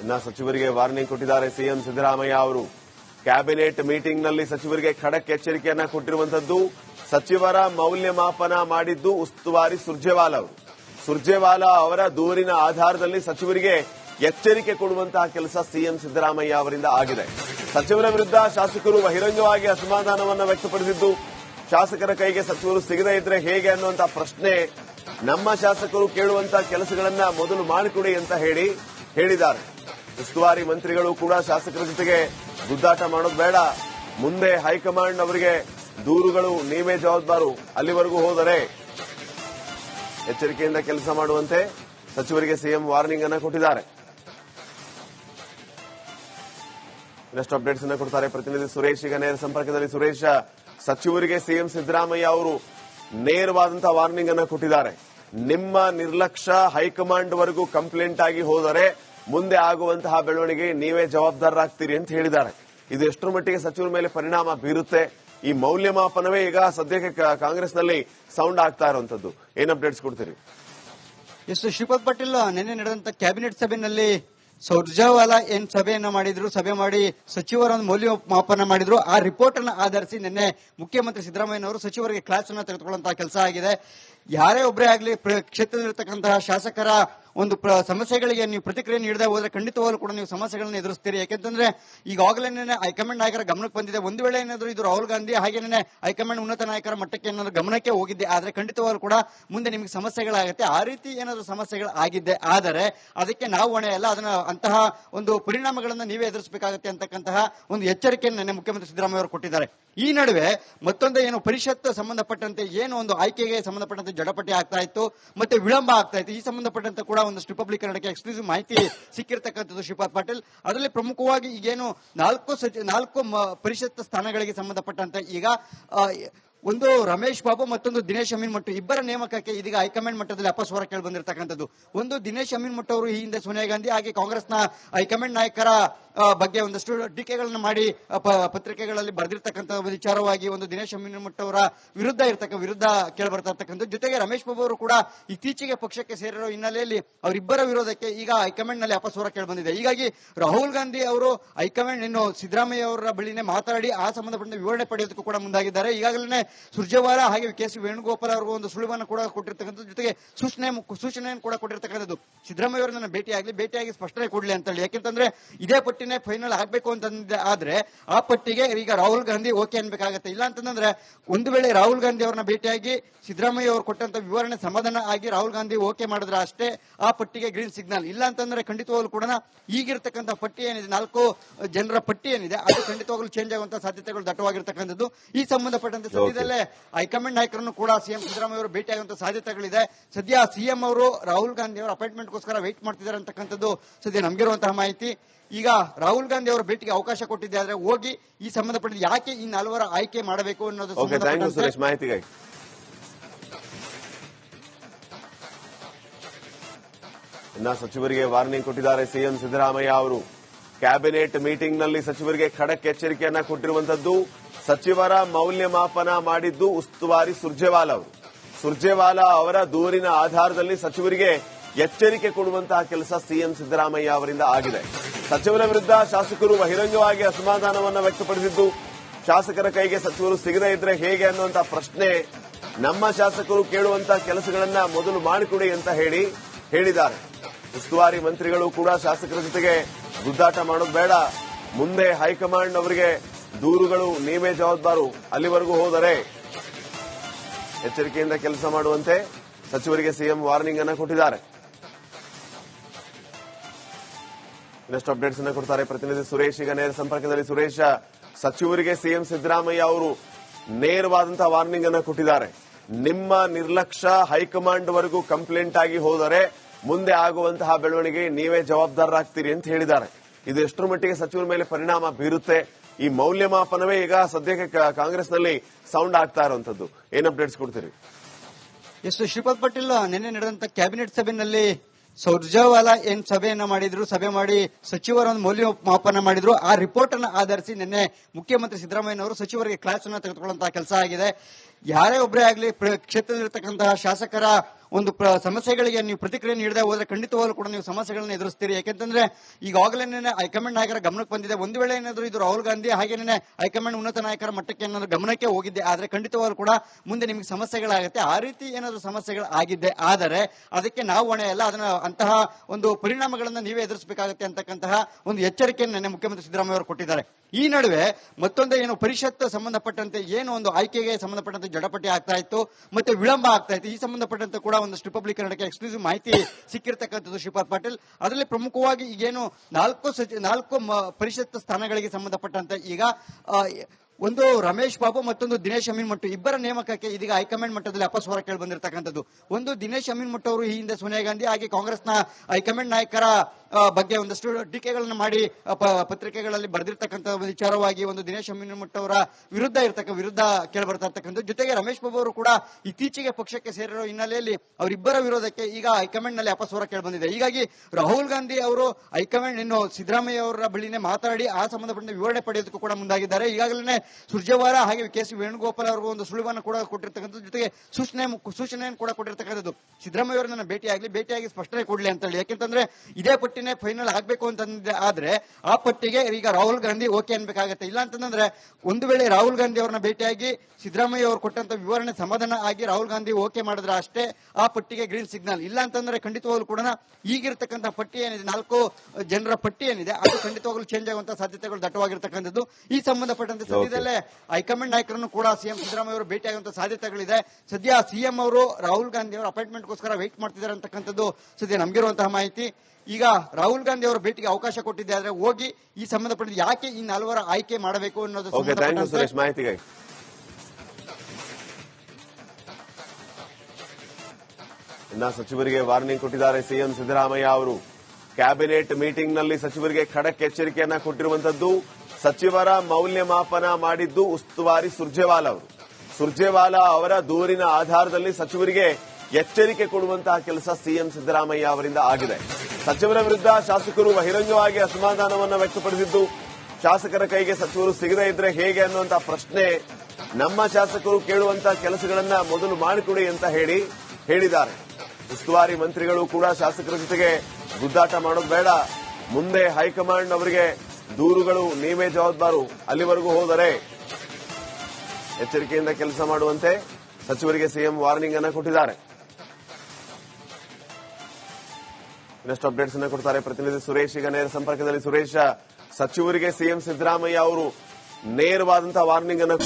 ಇನ್ನ ಸಚಿವರಿಗೆ ವಾರ್ನಿಂಗ್ ಕೊಟ್ಟಿದ್ದಾರೆ ಸಿಎಂ ಸಿದ್ದರಾಮಯ್ಯ ಅವರು. ಕ್ಯಾಬಿನೆಟ್ ಮೀಟಿಂಗ್ನಲ್ಲಿ ಸಚಿವರಿಗೆ ಖಡಕ್ ಎಚ್ಚರಿಕೆಯನ್ನ ಕೊಟ್ಟಿರುವಂತದ್ದು ಸಚಿವರ ಮೌಲ್ಯಮಾಪನ ಮಾಡಿದ್ದು ಉಸ್ತುವಾರಿ ಸುರ್ಜೇವಾಲ ಅವರು. ಸುರ್ಜೇವಾಲಾ ಅವರ ದೂರಿನ ಆಧಾರದಲ್ಲಿ ಸಚಿವರಿಗೆ ಎಚ್ಚರಿಕೆ ಕೊಡುವಂತಹ ಕೆಲಸ ಸಿಎಂ ಸಿದ್ದರಾಮಯ್ಯ ಅವರಿಂದ ಆಗಿದೆ. ಸಚಿವರ ವಿರುದ್ಧ ಶಾಸಕರು ಬಹಿರಂಗವಾಗಿ ಅಸಮಾಧಾನವನ್ನು ವ್ಯಕ್ತಪಡಿಸಿದ್ದು ಶಾಸಕರ ಕೈಗೆ ಸಚಿವರು ಸಿಗದೇ ಇದ್ರೆ ಹೇಗೆ ಅನ್ನುವಂತಹ ಪ್ರಶ್ನೆ ನಮ್ಮ ಶಾಸಕರು ಕೇಳುವಂತಹ ಕೆಲಸಗಳನ್ನ ಮೊದಲು ಮಾಡಿಕೊಡಿ ಅಂತ ಹೇಳಿ ಹೇಳಿದ್ದಾರೆ. ಉಸ್ತುವಾರಿ ಮಂತ್ರಿಗಳು ಕೂಡ ಶಾಸಕರ ಜೊತೆಗೆ ಗುದ್ದಾಟ ಮಾಡೋದು ಬೇಡ. ಮುಂದೆ ಹೈಕಮಾಂಡ್ ಅವರಿಗೆ ದೂರುಗಳು, ನೀವೇ ಜವಾಬ್ದಾರು. ಅಲ್ಲಿವರೆಗೂ ಹೋದರೆ ಎಚ್ಚರಿಕೆಯಿಂದ ಕೆಲಸ ಮಾಡುವಂತೆ ಸಚಿವರಿಗೆ ಸಿಎಂ ವಾರ್ನಿಂಗ್ ಅನ್ನು ಕೊಟ್ಟಿದ್ದಾರೆ. ಇನ್ನಷ್ಟು ಅಪ್ಡೇಟ್ಸ್ ಅನ್ನು ಕೊಡ್ತಾರೆ ಪ್ರತಿನಿಧಿ ಸುರೇಶ್. ಈಗ ನೇರ ಸಂಪರ್ಕದಲ್ಲಿ ಸುರೇಶ್, ಸಚಿವರಿಗೆ ಸಿಎಂ ಸಿದ್ದರಾಮಯ್ಯ ಅವರು ನೇರವಾದಂತಹ ವಾರ್ನಿಂಗ್ ಅನ್ನು ಕೊಟ್ಟಿದ್ದಾರೆ. ನಿಮ್ಮ ನಿರ್ಲಕ್ಷ್ಯ ಹೈಕಮಾಂಡ್ ವರೆಗೂ ಕಂಪ್ಲೇಂಟ್ ಆಗಿ ಹೋದರೆ ಮುಂದೆ ಆಗುವಂತಹ ಬೆಳವಣಿಗೆ ನೀವೇ ಜವಾಬ್ದಾರರಾಗ್ತೀರಿ ಅಂತ ಹೇಳಿದ್ದಾರೆ. ಇದು ಎಷ್ಟರ ಮಟ್ಟಿಗೆ ಸಚಿವರ ಮೇಲೆ ಪರಿಣಾಮ ಬೀರುತ್ತೆ? ಈ ಮೌಲ್ಯಮಾಪನವೇ ಈಗ ಸದ್ಯಕ್ಕೆ ಕಾಂಗ್ರೆಸ್ನಲ್ಲಿ ಸೌಂಡ್ ಆಗ್ತಾ ಇರುವಂತದ್ದು ಏನ್ ಅಪ್ಡೇಟ್ಸ್ ಕೊಡ್ತೀರಿ? ಎಸ್ ಶ್ರೀಪಾದ್ ಪಾಟೀಲ್, ನಿನ್ನೆ ನಡೆದಂತ ಕ್ಯಾಬಿನೆಟ್ ಸಭೆಯಲ್ಲಿ ಸೌರ್ಜಾವಾಲ ಏನ್ ಸಭೆಯನ್ನ ಮಾಡಿದ್ರು, ಸಭೆ ಮಾಡಿ ಸಚಿವರ ಮೌಲ್ಯಮಾಪನ ಮಾಡಿದ್ರು. ಆ ರಿಪೋರ್ಟ್ ಅನ್ನು ಆಧರಿಸಿ ನಿನ್ನೆ ಮುಖ್ಯಮಂತ್ರಿ ಸಿದ್ದರಾಮಯ್ಯನವರು ಸಚಿವರಿಗೆ ಕ್ಲಾಸ್ ಅನ್ನು ತೆಗೆದುಕೊಳ್ಳುವಂತಹ ಕೆಲಸ ಆಗಿದೆ. ಯಾರೇ ಒಬ್ಬರೇ ಆಗಲಿ ಕ್ಷೇತ್ರದಲ್ಲಿರ್ತಕ್ಕಂತಹ ಶಾಸಕರ ಒಂದು ಸಮಸ್ಯೆಗಳಿಗೆ ನೀವು ಪ್ರತಿಕ್ರಿಯೆ ನೀಡದೆ ಹೋದ್ರೆ ಖಂಡಿತವಾಗ್ಲೂ ಕೂಡ ನೀವು ಸಮಸ್ಯೆಗಳನ್ನ ಎದುರಿಸ್ತೀರಿ. ಯಾಕೆಂತಂದ್ರೆ ಈಗಾಗಲೇ ಹೈಕಮಾಂಡ್ ನಾಯಕರ ಗಮನಕ್ಕೆ ಬಂದಿದೆ. ಒಂದು ವೇಳೆ ಏನಾದರೂ ಇದು ರಾಹುಲ್ ಗಾಂಧಿ ಹಾಗೇನೆ ಹೈಕಮಾಂಡ್ ಉನ್ನತ ನಾಯಕರ ಮಟ್ಟಕ್ಕೆ ಏನಾದ್ರು ಗಮನಕ್ಕೆ ಹೋಗಿದ್ದೆ. ಆದ್ರೆ ಖಂಡಿತವಾಗ್ಲೂ ಕೂಡ ಮುಂದೆ ನಿಮಗೆ ಸಮಸ್ಯೆಗಳಾಗುತ್ತೆ. ಆ ರೀತಿ ಏನಾದರೂ ಸಮಸ್ಯೆಗಳು ಆಗಿದ್ದೆ. ಆದರೆ ಅದಕ್ಕೆ ನಾವು ಹೊಣೆ ಅಲ್ಲ. ಅದನ್ನ ಅಂತಹ ಒಂದು ಪರಿಣಾಮಗಳನ್ನು ನೀವೇ ಎದುರಿಸಬೇಕಾಗುತ್ತೆ ಅಂತಕ್ಕಂತಹ ಒಂದು ಎಚ್ಚರಿಕೆಯನ್ನು ನಿನ್ನೆ ಮುಖ್ಯಮಂತ್ರಿ ಸಿದ್ದರಾಮಯ್ಯ ಅವರು ಕೊಟ್ಟಿದ್ದಾರೆ. ಈ ನಡುವೆ ಮತ್ತೊಂದು ಏನು ಪರಿಷತ್ ಸಂಬಂಧಪಟ್ಟಂತೆ ಏನು ಒಂದು ಆಯ್ಕೆಗೆ ಸಂಬಂಧಪಟ್ಟಂತೆ ಜಡಪಟ್ಟಿ ಆಗ್ತಾ ಇತ್ತು, ಮತ್ತೆ ವಿಳಂಬ ಆಗ್ತಾ ಇತ್ತು. ಈ ಸಂಬಂಧಪಟ್ಟಂತೆ ಕೂಡ ಒಂದಷ್ಟು ರಿಪಬ್ಲಿಕ್ ಕನ್ನಡಕ್ಕೆ ಎಕ್ಸ್ಕ್ಲೂಸಿವ್ ಮಾಹಿತಿ ಸಿಕ್ಕಿರ್ತಕ್ಕಂಥದ್ದು ಶ್ರೀಪಾದ್ ಪಾಟೀಲ್. ಅದರಲ್ಲಿ ಪ್ರಮುಖವಾಗಿ ಈಗೇನು ನಾಲ್ಕು ಸಚಿ ನಾಲ್ಕು ಪರಿಷತ್ ಸ್ಥಾನಗಳಿಗೆ ಸಂಬಂಧಪಟ್ಟಂತೆ ಈಗ ಒಂದು ರಮೇಶ್ ಬಾಬು ಮತ್ತೊಂದು ದಿನೇಶ್ ಅಮೀನ್ ಮಟ್ಟು ಇಬ್ಬರ ನೇಮಕಕ್ಕೆ ಇದೀಗ ಹೈಕಮಾಂಡ್ ಮಟ್ಟದಲ್ಲಿ ಅಪಸ್ವರ ಕೇಳಿ ಬಂದಿರತಕ್ಕಂಥದ್ದು. ಒಂದು ದಿನೇಶ್ ಅಮೀನ್ ಮಟ್ಟು ಅವರು ಈ ಹಿಂದೆ ಸೋನಿಯಾ ಗಾಂಧಿ, ಹಾಗೆ ಕಾಂಗ್ರೆಸ್ನ ಹೈಕಮಾಂಡ್ ನಾಯಕರ ಬಗ್ಗೆ ಒಂದಷ್ಟು ಟೀಕೆಗಳನ್ನು ಮಾಡಿ ಪತ್ರಿಕೆಗಳಲ್ಲಿ ಬರೆದಿರ್ತಕ್ಕಂಥ ವಿಚಾರವಾಗಿ ಒಂದು ದಿನೇಶ್ ಅಮೀನ್ ಅವರ ವಿರುದ್ಧ ಇರ್ತಕ್ಕ, ವಿರುದ್ಧ ಕೇಳಿ ಬರ್ತಾ ಇರ್ತಕ್ಕಂಥ ಜೊತೆಗೆ ರಮೇಶ್ ಬಾಬು ಅವರು ಕೂಡ ಇತ್ತೀಚೆಗೆ ಪಕ್ಷಕ್ಕೆ ಸೇರಿರೋ ಹಿನ್ನೆಲೆಯಲ್ಲಿ ಅವರಿಬ್ಬರ ವಿರೋಧಕ್ಕೆ ಈಗ ಹೈಕಮಾಂಡ್ನಲ್ಲಿ ಅಪಸ್ವರ ಕೇಳಿ ಬಂದಿದೆ ಹೀಗಾಗಿ ರಾಹುಲ್ ಗಾಂಧಿ ಅವರು ಹೈಕಮಾಂಡ್, ಇನ್ನು ಸಿದ್ದರಾಮಯ್ಯ ಅವರ ಬಳಿನೇ ಮಾತಾಡಿ ಆ ಸಂಬಂಧಪಟ್ಟ ವಿವರಣೆ ಪಡೆಯೋದಕ್ಕೂ ಕೂಡ ಮುಂದಾಗಿದ್ದಾರೆ. ಈಗಾಗಲೇ ಸುರ್ಜೇವಾಲ ಹಾಗೆ ಕೆ ಸಿ ವೇಣುಗೋಪಾಲ್ ಅವ್ರಿಗೂ ಒಂದು ಸುಳಿವನ್ನು ಕೂಡ ಕೊಟ್ಟಿರ್ತಕ್ಕಂಥದ್ದು. ಜೊತೆಗೆ ಸೂಚನೆ, ಸೂಚನೆಯನ್ನು ಕೂಡ ಕೊಟ್ಟಿರ್ತಕ್ಕಂಥದ್ದು. ಸಿದ್ದರಾಮಯ್ಯ ಅವರನ್ನ ಭೇಟಿಯಾಗಲಿ, ಭೇಟಿಯಾಗಿ ಸ್ಪಷ್ಟನೆ ಕೊಡಲಿ ಅಂತ ಹೇಳಿ ಯಾಕೆಂತಂದ್ರೆ ಇದೇ ಪಟ್ಟಿನೇ ಫೈನಲ್ ಆಗ್ಬೇಕು ಅಂತಂದ್ರೆ ಆದ್ರೆ ಆ ಪಟ್ಟಿಗೆ ಈಗ ರಾಹುಲ್ ಗಾಂಧಿ ಓಕೆ ಅನ್ಬೇಕಾಗತ್ತೆ. ಇಲ್ಲ ಅಂತಂದ್ರೆ ಒಂದು ವೇಳೆ ರಾಹುಲ್ ಗಾಂಧಿ ಅವ್ರನ್ನ ಭೇಟಿಯಾಗಿ ಸಿದ್ದರಾಮಯ್ಯ ಅವರು ಕೊಟ್ಟಂತ ವಿವರಣೆ ಸಮಾಧಾನ ಆಗಿ ರಾಹುಲ್ ಗಾಂಧಿ ಓಕೆ ಮಾಡಿದ್ರೆ ಅಷ್ಟೇ ಆ ಪಟ್ಟಿಗೆ ಗ್ರೀನ್ ಸಿಗ್ನಲ್ ಇಲ್ಲ ಅಂತಂದ್ರೆ ಖಂಡಿತವಾಗ್ಲೂ ಕೂಡ ಈಗಿರ್ತಕ್ಕಂಥ ಪಟ್ಟಿ ಏನಿದೆ ನಾಲ್ಕು ಜನರ ಪಟ್ಟಿ ಏನಿದೆ ಅದು ಖಂಡಿತವಾಗ್ಲೂ ಚೇಂಜ್ ಆಗುವಂತ ಸಾಧ್ಯತೆಗಳು ದಟ್ಟವಾಗಿರ್ತಕ್ಕಂಥದ್ದು. ಈ ಸಂಬಂಧಪಟ್ಟಂತೆ ಸದ್ಯದಲ್ಲೇ ಹೈಕಮಾಂಡ್ ನಾಯಕರನ್ನು ಕೂಡ ಸಿಎಂ ಸಿದ್ದರಾಮಯ್ಯ ಅವರು ಭೇಟಿಯಾಗುವಂತ ಸಾಧ್ಯತೆಗಳಿದೆ. ಸದ್ಯ ಸಿಎಂ ಅವರು ರಾಹುಲ್ ಗಾಂಧಿ ಅವರ ಅಪಾಯಿಂಟ್ಮೆಂಟ್ಗೋಸ್ಕರ ವೆಯ್ಟ್ ಮಾಡ್ತಿದ್ದಾರೆ ಅಂತಕ್ಕಂಥದ್ದು ಸದ್ಯ ನಮಗಿರುವಂತಹ ಮಾಹಿತಿ. ಈಗ ರಾಹುಲ್ ಗಾಂಧಿ ಅವರ ಭೇಟಿಗೆ ಅವಕಾಶ ಕೊಟ್ಟಿದ್ದೆ ಆದ್ರೆ ಹೋಗಿ ಈ ಸಂಬಂಧಪಟ್ಟ ಯಾಕೆ ಈ ನಾಲ್ವರ ಆಯ್ಕೆ ಮಾಡಬೇಕು ಅನ್ನೋದು ಮಾಹಿತಿಗಾಗಿ. ಇನ್ನ ಸಚಿವರಿಗೆ ವಾರ್ನಿಂಗ್ ಕೊಟ್ಟಿದ್ದಾರೆ ಸಿಎಂ ಸಿದ್ದರಾಮಯ್ಯ ಅವರು. ಕ್ಯಾಬಿನೆಟ್ ಮೀಟಿಂಗ್ನಲ್ಲಿ ಸಚಿವರಿಗೆ ಖಡಕ್ ಎಚ್ಚರಿಕೆಯನ್ನ ಕೊಟ್ಟಿರುವಂತದ್ದು ಸಚಿವರ ಮೌಲ್ಯಮಾಪನ ಮಾಡಿದ್ದು ಉಸ್ತುವಾರಿ ಸುರ್ಜೇವಾಲಾ ಅವರು. ಸುರ್ಜೇವಾಲಾ ಅವರ ದೂರಿನ ಆಧಾರದಲ್ಲಿ ಸಚಿವರಿಗೆ ಎಚ್ಚರಿಕೆ ಕೊಡುವಂತಹ ಕೆಲಸ ಸಿಎಂ ಸಿದ್ದರಾಮಯ್ಯ ಅವರಿಂದ ಆಗಿದೆ. ಸಚಿವರ ವಿರುದ್ಧ ಶಾಸಕರು ಬಹಿರಂಗವಾಗಿ ಅಸಮಾಧಾನವನ್ನು ವ್ಯಕ್ತಪಡಿಸಿದ್ದು, ಶಾಸಕರ ಕೈಗೆ ಸಚಿವರು ಸಿಗದೇ ಇದ್ರೆ ಹೇಗೆ ಅನ್ನುವಂತಹ ಪ್ರಶ್ನೆ ನಮ್ಮ ಶಾಸಕರು ಕೇಳುವಂತಹ ಕೆಲಸಗಳನ್ನ ಮೊದಲು ಮಾಡಿಕೊಡಿ ಅಂತ ಹೇಳಿ ಹೇಳಿದ್ದಾರೆ. ಉಸ್ತುವಾರಿ ಮಂತ್ರಿಗಳು ಕೂಡ ಶಾಸಕರ ಜೊತೆಗೆ ಗುದ್ದಾಟ ಮಾಡೋದು ಬೇಡ. ಮುಂದೆ ಹೈಕಮಾಂಡ್ ಅವರಿಗೆ ದೂರುಗಳು, ನೀವೇ ಜವಾಬ್ದಾರು ಅಲ್ಲಿವರೆಗೂ ಹೋದರೆ ಎಚ್ಚರಿಕೆಯಿಂದ ಕೆಲಸ ಮಾಡುವಂತೆ ಸಚಿವರಿಗೆ ಸಿಎಂ ವಾರ್ನಿಂಗ್ ಅನ್ನು ಕೊಟ್ಟಿದ್ದಾರೆ. ಇನ್ನಷ್ಟು ಅಪ್ಡೇಟ್ಸ್ ಅನ್ನು ಕೊಡ್ತಾರೆ ಪ್ರತಿನಿಧಿ ಸುರೇಶ್. ಈಗ ನೇರ ಸಂಪರ್ಕದಲ್ಲಿ ಸುರೇಶ, ಸಚಿವರಿಗೆ ಸಿಎಂ ಸಿದ್ದರಾಮಯ್ಯ ಅವರು ನೇರವಾದಂತಹ ವಾರ್ನಿಂಗ್ ಅನ್ನು ಕೊಟ್ಟಿದ್ದಾರೆ. ನಿಮ್ಮ ನಿರ್ಲಕ್ಷ್ಯ ಹೈಕಮಾಂಡ್ ವರೆಗೂ ಕಂಪ್ಲೇಂಟ್ ಆಗಿ ಹೋದರೆ ಮುಂದೆ ಆಗುವಂತಹ ಬೆಳವಣಿಗೆ ನೀವೇ ಜವಾಬ್ದಾರರಾಗ್ತೀರಿ ಅಂತ ಹೇಳಿದ್ದಾರೆ. ಇದು ಎಷ್ಟರ ಮಟ್ಟಿಗೆ ಸಚಿವರ ಮೇಲೆ ಪರಿಣಾಮ ಬೀರುತ್ತೆ? ಈ ಮೌಲ್ಯಮಾಪನವೇ ಈಗ ಸದ್ಯಕ್ಕೆ ಕಾಂಗ್ರೆಸ್ನಲ್ಲಿ ಸೌಂಡ್ ಆಗ್ತಾ ಇರುವಂತದ್ದು ಏನ್ ಅಪ್ಡೇಟ್ಸ್ ಕೊಡ್ತೀರಿ? ಎಸ್ ಶ್ರೀಪಾದ್ ಪಟೇಲ್ ನಿನ್ನೆ ನಡೆದಂತ ಕ್ಯಾಬಿನೆಟ್ ಸಭೆಯಲ್ಲಿ ಸುರ್ಜೇವಾಲಾ ಏನ್ ಸಭೆಯನ್ನ ಮಾಡಿದ್ರು, ಸಭೆ ಮಾಡಿ ಸಚಿವರ ಒಂದು ಮೌಲ್ಯಮಾಪನ ಮಾಡಿದ್ರು, ಆ ರಿಪೋರ್ಟ್ ಅನ್ನ ಆಧರಿಸಿ ನಿನ್ನೆ ಮುಖ್ಯಮಂತ್ರಿ ಸಿದ್ದರಾಮಯ್ಯನವರು ಸಚಿವರಿಗೆ ಕ್ಲಾಸ್ ಅನ್ನು ತೆಗೆದುಕೊಳ್ಳುವಂತಹ ಕೆಲಸ ಆಗಿದೆ. ಯಾರೇ ಒಬ್ಬರೇ ಆಗಲಿ, ಕ್ಷೇತ್ರದಲ್ಲಿರ್ತಕ್ಕಂತಹ ಶಾಸಕರ ಒಂದು ಸಮಸ್ಯೆಗಳಿಗೆ ನೀವು ಪ್ರತಿಕ್ರಿಯೆ ನೀಡದೆ ಹೋದ್ರೆ ಖಂಡಿತವಾಗ್ಲೂ ಕೂಡ ನೀವು ಸಮಸ್ಯೆಗಳನ್ನ ಎದುರಿಸ್ತೀರಿ. ಯಾಕೆಂತಂದ್ರೆ ಈಗಾಗಲೇ ಹೈಕಮಾಂಡ್ ನಾಯಕರ ಗಮನಕ್ಕೆ ಬಂದಿದೆ. ಒಂದು ವೇಳೆ ಏನಾದರೂ ಇದು ರಾಹುಲ್ ಗಾಂಧಿ ಹಾಗೇನೆ ಹೈಕಮಾಂಡ್ ಉನ್ನತ ನಾಯಕರ ಮಟ್ಟಕ್ಕೆ ಏನಾದರೂ ಗಮನಕ್ಕೆ ಹೋಗಿದ್ದೆ ಆದರೆ ಖಂಡಿತವಾಗ್ಲೂ ಕೂಡ ಮುಂದೆ ನಿಮಗೆ ಸಮಸ್ಯೆಗಳಾಗುತ್ತೆ. ಆ ರೀತಿ ಏನಾದರೂ ಸಮಸ್ಯೆಗಳು ಆಗಿದ್ದೆ ಆದರೆ ಅದಕ್ಕೆ ನಾವು ಹೊಣೆ ಅಲ್ಲ. ಅದನ್ನ ಅಂತಹ ಒಂದು ಪರಿಣಾಮಗಳನ್ನು ನೀವೇ ಎದುರಿಸಬೇಕಾಗುತ್ತೆ ಅಂತಕ್ಕಂತಹ ಒಂದು ಎಚ್ಚರಿಕೆಯನ್ನು ನಿನ್ನೆ ಮುಖ್ಯಮಂತ್ರಿ ಸಿದ್ದರಾಮಯ್ಯ ಅವರು ಕೊಟ್ಟಿದ್ದಾರೆ. ಈ ನಡುವೆ ಮತ್ತೊಂದು ಏನು ಪರಿಷತ್ ಸಂಬಂಧಪಟ್ಟಂತೆ ಏನು ಒಂದು ಆಯ್ಕೆಗೆ ಸಂಬಂಧಪಟ್ಟಂತೆ ಜಡಪಟ್ಟಿ ಆಗ್ತಾ ಇತ್ತು, ಮತ್ತೆ ವಿಳಂಬ ಆಗ್ತಾ ಇತ್ತು. ಈ ಸಂಬಂಧಪಟ್ಟಂತೆ ಕೂಡ ಒಂದಷ್ಟು ರಿಪಬ್ಲಿಕ್ ಕನ್ನಡಕ್ಕೆ ಎಕ್ಸ್ಕ್ಲೂಸಿವ್ ಮಾಹಿತಿ ಸಿಕ್ಕಿರ್ತಕ್ಕಂಥದ್ದು ಶ್ರೀಪಾದ್ ಪಾಟೀಲ್. ಅದರಲ್ಲಿ ಪ್ರಮುಖವಾಗಿ ಈಗೇನು ನಾಲ್ಕು ಸಚಿ, ನಾಲ್ಕು ಪರಿಷತ್ ಸ್ಥಾನಗಳಿಗೆ ಸಂಬಂಧಪಟ್ಟಂತೆ ಈಗ ಒಂದು ರಮೇಶ್ ಬಾಬು ಮತ್ತೊಂದು ದಿನೇಶ್ ಅಮೀನ್ ಮಟ್ಟು. ಇಬ್ಬರ ನೇಮಕಕ್ಕೆ ಇದೀಗ ಹೈಕಮಾಂಡ್ ಮಟ್ಟದಲ್ಲಿ ಅಪಸ್ವರ ಕೇಳಿ ಬಂದಿರತಕ್ಕಂಥದ್ದು ಒಂದು ದಿನೇಶ್ ಅಮೀನ್ ಮಟ್ಟು ಅವರು ಈ ಹಿಂದೆ ಸೋನಿಯಾ ಗಾಂಧಿ, ಹಾಗೆ ಕಾಂಗ್ರೆಸ್ನ ಹೈಕಮಾಂಡ್ ನಾಯಕರ ಬಗ್ಗೆ ಒಂದಷ್ಟು ಟೀಕೆಗಳನ್ನು ಮಾಡಿ ಪತ್ರಿಕೆಗಳಲ್ಲಿ ಬರೆದಿರ್ತಕ್ಕಂಥ ವಿಚಾರವಾಗಿ ಒಂದು ದಿನೇಶ್ ಅಮೀನ್ ಮಟ್ಟು ಅವರ ವಿರುದ್ಧ ಇರ್ತಕ್ಕ, ವಿರುದ್ಧ ಕೇಳಿ ಬರ್ತಾ ಇರ್ತಕ್ಕಂಥ ಜೊತೆಗೆ ರಮೇಶ್ ಬಾಬು ಅವರು ಕೂಡ ಇತ್ತೀಚೆಗೆ ಪಕ್ಷಕ್ಕೆ ಸೇರಿರೋ ಹಿನ್ನೆಲೆಯಲ್ಲಿ ಅವರಿಬ್ಬರ ವಿರೋಧಕ್ಕೆ ಈಗ ಹೈಕಮಾಂಡ್ನಲ್ಲಿ ಅಪಸ್ವರ ಕೇಳಿಬಂದಿದೆ. ಹೀಗಾಗಿ ರಾಹುಲ್ ಗಾಂಧಿ ಅವರು ಹೈಕಮಾಂಡ್, ಇನ್ನು ಸಿದ್ದರಾಮಯ್ಯ ಅವರ ಬಳಿನೇ ಮಾತಾಡಿ ಆ ಸಂಬಂಧಪಟ್ಟ ವಿವರಣೆ ಪಡೆಯೋದಕ್ಕೂ ಕೂಡ ಮುಂದಾಗಿದ್ದಾರೆ. ಈಗಾಗಲೇ ಸುರ್ಜೇವಾರ ಹಾಗೆ ಕೆ ಸಿ ವೇಣುಗೋಪಾಲ್ ಅವರಿಗೂ ಒಂದು ಸುಳಿವನ್ನು ಕೂಡ ಕೊಟ್ಟಿರ್ತಕ್ಕಂಥದ್ದು. ಜೊತೆಗೆ ಸೂಚನೆ, ಸೂಚನೆಯನ್ನು ಕೂಡ ಕೊಟ್ಟಿರ್ತಕ್ಕಂಥದ್ದು. ಸಿದ್ದರಾಮಯ್ಯ ಅವರನ್ನ ಭೇಟಿಯಾಗಲಿ, ಭೇಟಿಯಾಗಿ ಸ್ಪಷ್ಟನೆ ಕೊಡಲಿ ಅಂತ ಹೇಳಿ ಯಾಕೆಂತಂದ್ರೆ ಇದೇ ಪಟ್ಟಿನೇ ಫೈನಲ್ ಆಗ್ಬೇಕು ಅಂತಂದ್ರೆ ಆದ್ರೆ ಆ ಪಟ್ಟಿಗೆ ಈಗ ರಾಹುಲ್ ಗಾಂಧಿ ಓಕೆ ಅನ್ಬೇಕಾಗತ್ತೆ. ಇಲ್ಲ ಅಂತಂದ್ರೆ ಒಂದು ವೇಳೆ ರಾಹುಲ್ ಗಾಂಧಿ ಅವ್ರನ್ನ ಭೇಟಿಯಾಗಿ ಸಿದ್ದರಾಮಯ್ಯ ಅವರು ಕೊಟ್ಟಂತ ವಿವರಣೆ ಸಮಾಧಾನ ಆಗಿ ರಾಹುಲ್ ಗಾಂಧಿ ಓಕೆ ಮಾಡಿದ್ರೆ ಅಷ್ಟೇ ಆ ಪಟ್ಟಿಗೆ ಗ್ರೀನ್ ಸಿಗ್ನಲ್ ಇಲ್ಲ ಅಂತಂದ್ರೆ ಖಂಡಿತವಾಗ್ಲೂ ಕೂಡ ಈಗಿರ್ತಕ್ಕಂಥ ಪಟ್ಟಿ ಏನಿದೆ ನಾಲ್ಕು ಜನರ ಪಟ್ಟಿ ಏನಿದೆ ಅದು ಖಂಡಿತವಾಗ್ಲೂ ಚೇಂಜ್ ಆಗುವಂತ ಸಾಧ್ಯತೆಗಳು ದಟ್ಟವಾಗಿರ್ತಕ್ಕಂಥದ್ದು. ಈ ಸಂಬಂಧಪಟ್ಟಂತೆ ಸದ್ಯದಲ್ಲೇ ಹೈಕಮಾಂಡ್ ನಾಯಕರನ್ನು ಕೂಡ ಸಿಎಂ ಸಿದ್ದರಾಮಯ್ಯ ಅವರು ಭೇಟಿಯಾಗುವಂತ ಸಾಧ್ಯತೆಗಳಿದೆ. ಸದ್ಯ ಸಿಎಂ ಅವರು ರಾಹುಲ್ ಗಾಂಧಿ ಅವರು ಅಪಾಯಿಂಟ್ಮೆಂಟ್ಗೋಸ್ಕರ ವೆಯ್ಟ್ ಮಾಡ್ತಿದ್ದಾರೆ ಅಂತಕ್ಕಂಥದ್ದು ಸದ್ಯ ನಮಗಿರುವಂತಹ ಮಾಹಿತಿ. ಈಗ ರಾಹುಲ್ ಗಾಂಧಿ ಅವರ ಭೇಟಿಗೆ ಅವಕಾಶ ಕೊಟ್ಟಿದ್ದೆ ಆದ್ರೆ ಹೋಗಿ ಈ ಸಂಬಂಧಪಟ್ಟ ಯಾಕೆ ಈ ನಾಲ್ವರ ಆಯ್ಕೆ ಮಾಡಬೇಕು ಅನ್ನೋದು ಮಾಹಿತಿಗಾಗಿ. ಇನ್ನ ಸಚಿವರಿಗೆ ವಾರ್ನಿಂಗ್ ಕೊಟ್ಟಿದ್ದಾರೆ ಸಿಎಂ ಸಿದ್ದರಾಮಯ್ಯ ಅವರು. ಕ್ಯಾಬಿನೆಟ್ ಮೀಟಿಂಗ್ನಲ್ಲಿ ಸಚಿವರಿಗೆ ಖಡಕ್ ಎಚ್ಚರಿಕೆಯನ್ನ ಕೊಟ್ಟಿರುವಂತದ್ದು ಸಚಿವರ ಮೌಲ್ಯಮಾಪನ ಮಾಡಿದ್ದು ಉಸ್ತುವಾರಿ ಸುರ್ಜೇವಾಲ ಅವರು. ಸುರ್ಜೇವಾಲ ಅವರ ದೂರಿನ ಆಧಾರದಲ್ಲಿ ಸಚಿವರಿಗೆ ಎಚ್ಚರಿಕೆ ಕೊಡುವಂತಹ ಕೆಲಸ ಸಿಎಂ ಸಿದ್ದರಾಮಯ್ಯ ಅವರಿಂದ ಆಗಿದೆ. ಸಚಿವರ ವಿರುದ್ಧ ಶಾಸಕರು ಬಹಿರಂಗವಾಗಿ ಅಸಮಾಧಾನವನ್ನು ವ್ಯಕ್ತಪಡಿಸಿದ್ದು, ಶಾಸಕರ ಕೈಗೆ ಸಚಿವರು ಸಿಗದೇ ಇದ್ರೆ ಹೇಗೆ ಅನ್ನುವಂತಹ ಪ್ರಶ್ನೆ ನಮ್ಮ ಶಾಸಕರು ಕೇಳುವಂತಹ ಕೆಲಸಗಳನ್ನ ಮೊದಲು ಮಾಡಿಕೊಡಿ ಅಂತ ಹೇಳಿ ಹೇಳಿದ್ದಾರೆ. ಉಸ್ತುವಾರಿ ಮಂತ್ರಿಗಳು ಕೂಡ ಶಾಸಕರ ಜೊತೆಗೆ ಗುದ್ದಾಟ ಮಾಡೋದು ಬೇಡ. ಮುಂದೆ ಹೈಕಮಾಂಡ್ ಅವರಿಗೆ ದೂರುಗಳು, ನೀವೇ ಜವಾಬ್ದಾರು. ಅಲ್ಲಿವರೆಗೂ ಹೋದರೆ ಎಚ್ಚರಿಕೆಯಿಂದ ಕೆಲಸ ಮಾಡುವಂತೆ ಸಚಿವರಿಗೆ ಸಿಎಂ ವಾರ್ನಿಂಗ್ ಅನ್ನು ಕೊಟ್ಟಿದ್ದಾರೆ. ಇನ್ನಷ್ಟು ಅಪ್ಡೇಟ್ಸ್ ಅನ್ನು ಕೊಡ್ತಾರೆ. ಪ್ರತಿನಿಧಿ ಸುರೇಶ್, ಈಗ ನೇರ ಸಂಪರ್ಕದಲ್ಲಿ ಸುರೇಶ್, ಸಚಿವರಿಗೆ ಸಿಎಂ ಸಿದ್ದರಾಮಯ್ಯ ಅವರು ನೇರವಾದಂತಹ ವಾರ್ನಿಂಗ್ ಅನ್ನು